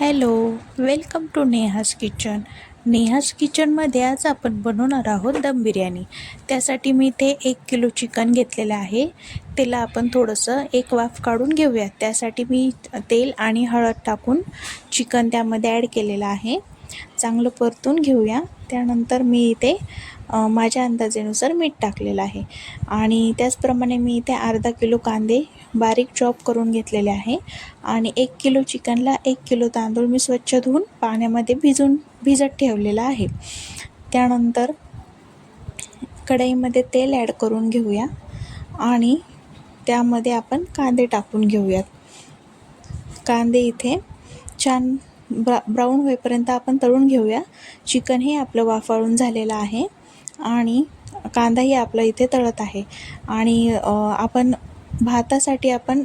Hello welcome to Neha's kitchen. Neha's किचनमध्ये आज आपण बनवणार आहोत दम बिर्याणी. त्यासाठी मी इथे एक किलो चिकन घेतलेलं आहे. त्याला आपण थोडंसं एक वाफ काढून घेऊया त्यासाठी मी तेल आणि हळद टाकून चिकन त्यामध्ये ॲड केलेलं आहे. चांगलं परतून घेऊया. त्यानंतर मी इथे माझ्या अंदाजेनुसार मीठ टाकलेलं आहे. आणि त्याचप्रमाणे मी इथे अर्धा किलो कांदे बारीक चॉप करून घेतलेले आहे. आणि एक किलो चिकनला एक किलो तांदूळ मी स्वच्छ धुवून पाण्यामध्ये भिजून भिजत ठेवलेला आहे. त्यानंतर कढईमध्ये तेल ॲड करून घेऊया. आणि त्यामध्ये आपण कांदे टाकून घेऊयात. कांदे इथे छान ब्रा ब्राऊन होईपर्यंत आपण तळून घेऊया. चिकन हे आपलं वाफाळून झालेलं आहे. आणि कांदाही आपला इथे तळत आहे. आणि आपण भातासाठी आपण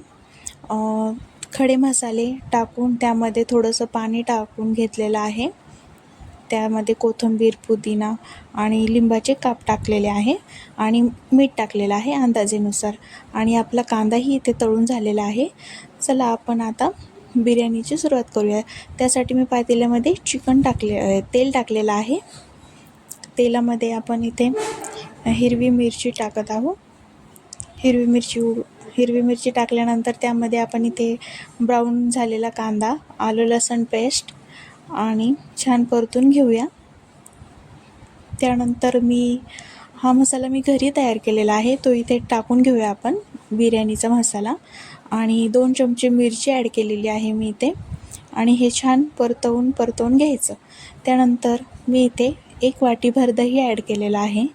खडे मसाले टाकून त्यामध्ये थोडंसं पाणी टाकून घेतलेलं आहे. त्यामध्ये कोथिंबीर पुदिना आणि लिंबाचे काप टाकलेले आहे आणि मीठ टाकलेलं आहे अंदाजेनुसार. आणि आपला कांदाही इथे तळून झालेला आहे. चला आपण आता बिर्याणीची सुरुवात करूया. त्यासाठी मी पातेल्यामध्ये चिकन टाकले तेल टाकलेलं आहे. तेलामध्ये आपण इथे हिरवी मिरची टाकत आहोत. हिरवी मिरची हिरवी मिरची टाकल्यानंतर त्यामध्ये आपण इथे ब्राऊन झालेला कांदा आलं लसण पेस्ट आणि छान परतून घेऊया. त्यानंतर मी हा मसाला मी घरी तयार केलेला आहे. तो इथे टाकून घेऊया आपण बिर्याणीचा मसाला. आणि दोन चमचे मिरची ॲड केलेली आहे मी इथे. आणि हे छान परतवून परतवून घ्यायचं. त्यानंतर मी इथे एक वाटीभर दही ॲड केलेलं आहे.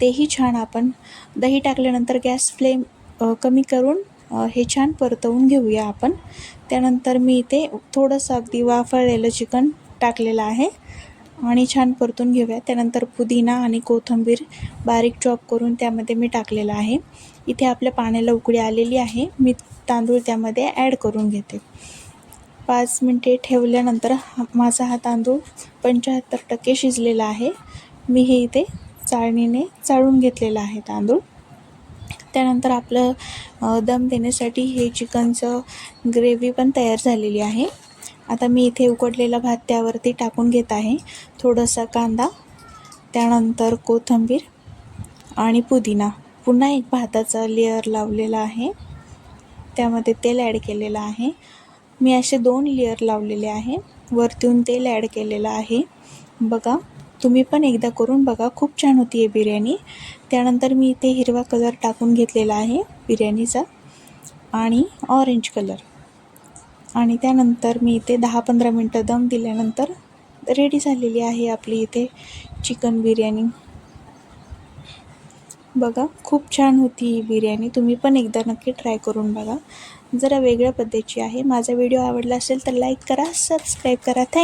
तेही छान आपण दही टाकल्यानंतर गॅस फ्लेम कमी करून हे छान परतवून घेऊया आपण. त्यानंतर मी इथे थोडंसं अगदी वाफळलेलं चिकन टाकलेलं आहे. आणि छान परतून घेऊया. त्यानंतर पुदिना आणि कोथिंबीर बारीक चॉप करून त्यामध्ये मी टाकलेलं आहे. इथे आपल्या पाण्याला उकळी आलेली आहे. मी तांदूळ त्यामध्ये ॲड करून घेते. पाच मिनटे ठेवल्यानंतर हा माझा हा तांदूळ पंच्याहत्तर टक्के शिजलेला आहे. मी हे इथे चाळणीने चाळून घेतलेला आहे तांदूळ. त्यानंतर आपलं दम देण्यासाठी हे चिकनचं ग्रेव्ही पण तयार झालेली आहे. आता मी इथे उकडलेला भात त्यावरती टाकून घेत आहे. थोडासा कांदा त्यानंतर कोथिंबीर आणि पुदिना. पुन्हा एक भाताचा लेअर लावलेला आहे. त्यामध्ये तेल ॲड केलेलं आहे. मी असे दोन लेअर लावलेले आहे. वरतून तेल ॲड केलेलं आहे. बघा तुम्ही पण एकदा करून बघा. खूप छान होती आहे बिर्याणी. त्यानंतर मी इथे हिरवा कलर टाकून घेतलेला आहे बिर्याणीचा आणि ऑरेंज कलर आणि त्यानंतर मी इथे दहा पंधरा मिनटं दम दिल्यानंतर रेडी झालेली आहे आपली इथे चिकन बिर्याणी. बघा खूप छान होती ही बिर्याणी. तुम्ही पण एकदा नक्की ट्राय करून बघा. जरा वेगळ्या पद्धतीची आहे. माझा व्हिडिओ आवडला असेल तर लाईक करा सबस्क्राईब करा. थँक